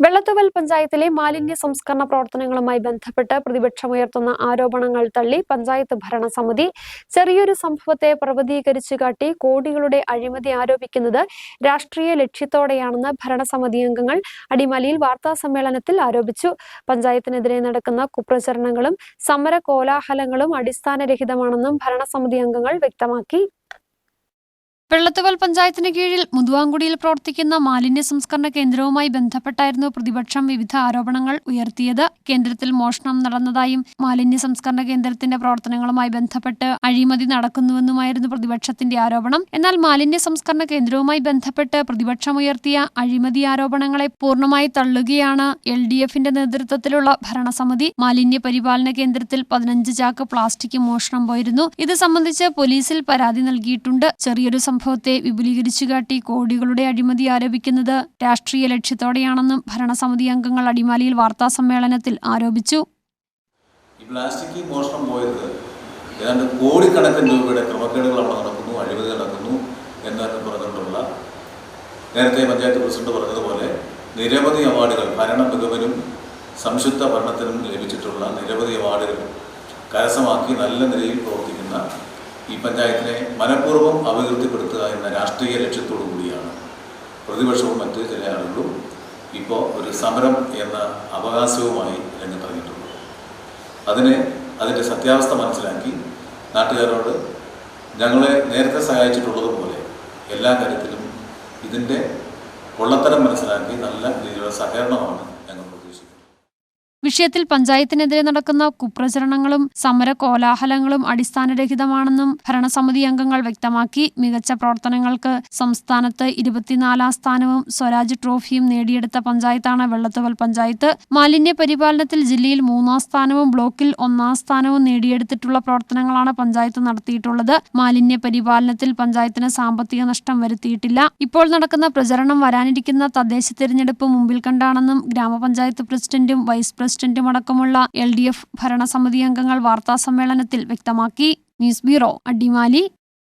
വെള്ളത്തുവൽ പഞ്ചായത്തിലെ മാലിന്യ സംസ്കരണ പ്രവർത്തനങ്ങളുമായി ബന്ധപ്പെട്ട് പ്രതിപക്ഷമുയർത്തുന്ന ആരോപണങ്ങൾ തള്ളി പഞ്ചായത്ത് ഭരണസമിതി ചെറിയൊരു സംഭവത്തെ പർവതീകരിച്ചു കാട്ടി കോടികളുടെ അഴിമതി ആരോപിക്കുന്നത് രാഷ്ട്രീയ ലക്ഷ്യത്തോടെയാണെന്ന് ഭരണസമിതി അംഗങ്ങൾ അടിമാലിയിൽ വാർത്താ സമ്മേളനത്തിൽ ആരോപിച്ചു. പഞ്ചായത്തിനെതിരെ നടക്കുന്ന കുപ്രചരണങ്ങളും സമര കോലാഹലങ്ങളും അടിസ്ഥാനരഹിതമാണെന്നും ഭരണസമിതി അംഗങ്ങൾ വ്യക്തമാക്കി. വെള്ളത്തുവൽ പഞ്ചായത്തിന് കീഴിൽ മുതുവാങ്കുടിയിൽ പ്രവർത്തിക്കുന്ന മാലിന്യ സംസ്കരണ കേന്ദ്രവുമായി ബന്ധപ്പെട്ടായിരുന്നു പ്രതിപക്ഷം വിവിധ ആരോപണങ്ങൾ ഉയർത്തിയത്. കേന്ദ്രത്തിൽ മോഷണം നടന്നതായും മാലിന്യ സംസ്കരണ കേന്ദ്രത്തിന്റെ പ്രവർത്തനങ്ങളുമായി ബന്ധപ്പെട്ട് അഴിമതി നടക്കുന്നുവെന്നുമായിരുന്നു പ്രതിപക്ഷത്തിന്റെ ആരോപണം. എന്നാൽ മാലിന്യ സംസ്കരണ കേന്ദ്രവുമായി ബന്ധപ്പെട്ട് പ്രതിപക്ഷം ഉയർത്തിയ അഴിമതി ആരോപണങ്ങളെ പൂർണമായി തള്ളുകയാണ് എൽ ഡി എഫിന്റെ നേതൃത്വത്തിലുള്ള ഭരണസമിതി. മാലിന്യ പരിപാലന കേന്ദ്രത്തിൽ പതിനഞ്ച് ചാക്ക് പ്ലാസ്റ്റിക് മോഷണം പോയിരുന്നു. ഇത് സംബന്ധിച്ച് പോലീസിൽ പരാതി നൽകിയിട്ടുണ്ട്. ചെറിയൊരു സംഭവത്തെ വിപുലീകരിച്ചു കാട്ടി കോടികളുടെ അഴിമതി ആരോപിക്കുന്നത് രാഷ്ട്രീയ ലക്ഷ്യത്തോടെയാണെന്നും ഭരണസമിതി അംഗങ്ങൾ അടിമാലിയിൽ വാർത്താ സമ്മേളനത്തിൽ ആരോപിച്ചു. പ്ലാസ്റ്റിക് മോഷണം പോയത് ഏതാണ്ട് കോടിക്കണക്കിന് രൂപയുടെ ക്രമക്കേടുകൾ അവിടെ നടക്കുന്നു അഴിമതി നടക്കുന്നു എന്നൊക്കെ പറഞ്ഞിട്ടുള്ള നേരത്തെ പഞ്ചായത്ത് പ്രസിഡന്റ് പറഞ്ഞതുപോലെ നിരവധി അവാർഡുകൾ ഭരണ മികവിനും സംശുദ്ധ ഭരണത്തിനും ലഭിച്ചിട്ടുള്ള നിരവധി അവാർഡുകൾ കരസ്ഥമാക്കി നല്ല നിലയിൽ പ്രവർത്തിക്കുന്ന ഈ പഞ്ചായത്തിനെ മനഃപൂർവം അപകീർത്തിപ്പെടുത്തുക എന്ന രാഷ്ട്രീയ ലക്ഷ്യത്തോടു കൂടിയാണ് പ്രതിപക്ഷവും മറ്റ് ചില ആളുകളും ഇപ്പോൾ ഒരു സമരം എന്ന അവകാശവുമായി രംഗത്തിറങ്ങിയിട്ടുള്ളത്. അതിനെ അതിന്റെ സത്യാവസ്ഥ മനസ്സിലാക്കി നാട്ടുകാരോട് ഞങ്ങളെ നേരത്തെ സഹായിച്ചിട്ടുള്ളതുപോലെ എല്ലാ കാര്യത്തിലും ഇതിന്റെ പൊള്ളത്തരം മനസ്സിലാക്കി നല്ല രീതിയിലുള്ള സഹകരണമാണ് വിഷയത്തിൽ പഞ്ചായത്തിനെതിരെ നടക്കുന്ന കുപ്രചരണങ്ങളും സമര കോലാഹലങ്ങളും അടിസ്ഥാനരഹിതമാണെന്നും ഭരണസമിതി അംഗങ്ങൾ വ്യക്തമാക്കി. മികച്ച പ്രവർത്തനങ്ങൾക്ക് സംസ്ഥാനത്ത് ഇരുപത്തിനാലാം സ്ഥാനവും സ്വരാജ് ട്രോഫിയും നേടിയെടുത്ത പഞ്ചായത്താണ് വെള്ളത്തുവൽ പഞ്ചായത്ത്. മാലിന്യ പരിപാലനത്തിൽ ജില്ലയിൽ മൂന്നാം സ്ഥാനവും ബ്ലോക്കിൽ ഒന്നാം സ്ഥാനവും നേടിയെടുത്തിട്ടുള്ള പ്രവർത്തനങ്ങളാണ് പഞ്ചായത്ത് നടത്തിയിട്ടുള്ളത്. മാലിന്യ പരിപാലനത്തിൽ പഞ്ചായത്തിന് സാമ്പത്തിക നഷ്ടം വരുത്തിയിട്ടില്ല. ഇപ്പോൾ നടക്കുന്ന പ്രചരണം വരാനിരിക്കുന്ന തദ്ദേശ തിരഞ്ഞെടുപ്പ് മുമ്പിൽ കണ്ടാണെന്നും ഗ്രാമപഞ്ചായത്ത് പ്രസിഡന്റും വൈസ് പ്രസിഡന്റും അടക്കമുള്ള എൽ ഡി എഫ് ഭരണസമിതി അംഗങ്ങൾ വാർത്താസമ്മേളനത്തിൽ വ്യക്തമാക്കി. News bureau Adimali.